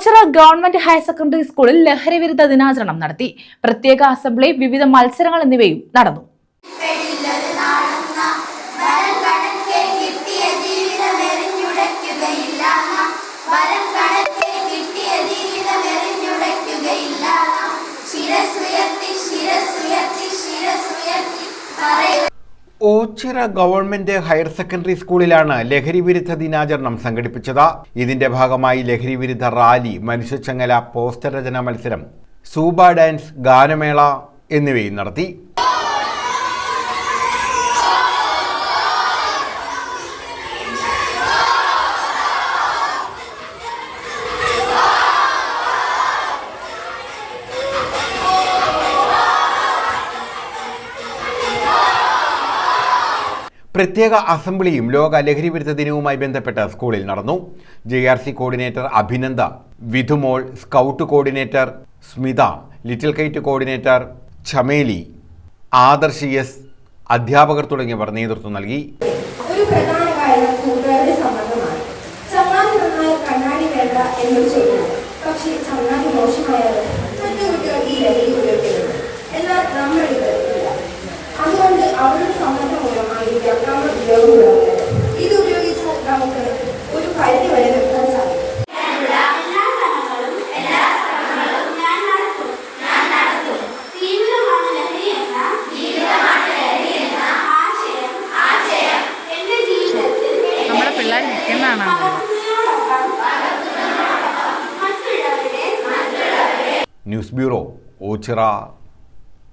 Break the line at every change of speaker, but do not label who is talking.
Ochira government higher secondary സ്കൂളിൽ ലഹരി വിരുദ്ധ ദിനാചരണം നടത്തി. പ്രത്യേക അസംബ്ലി വിവിധ മത്സരങ്ങൾ എന്നിവയും നടന്നു.
ഓച്ചിറ ഗവൺമെന്റ് ഹയർ സെക്കൻഡറി സ്കൂളിലാണ് ലഹരി വിരുദ്ധ ദിനാചരണം സംഘടിപ്പിച്ചത്. ഇതിന്റെ ഭാഗമായി ലഹരി വിരുദ്ധ റാലി മനുഷ്യച്ചങ്ങല പോസ്റ്റർ രചനാ മത്സരം സൂബ ഡാൻസ് ഗാനമേള എന്നിവയും നടത്തി. പ്രത്യേക അസംബ്ലിയും ലോക ലഹരി വിരുദ്ധ ദിനവുമായി ബന്ധപ്പെട്ട സ്കൂളിൽ നടന്നു. J R C coordinator Abhinanda Vidhumol scout coordinator Smitha little kite coordinator Chameli Adarsh S അധ്യാപകർ തുടങ്ങിയവർ നേതൃത്വം നൽകി.
ഒരു പ്രധാന കാരണം നമുക്ക് ഒരു പരിധി വരെ നിർത്താൻ സാധിക്കും.
നമ്മുടെ പിള്ളേർ നിൽക്കുന്നതാണ്
ന്യൂസ് ബ്യൂറോ ഓച്ചിറ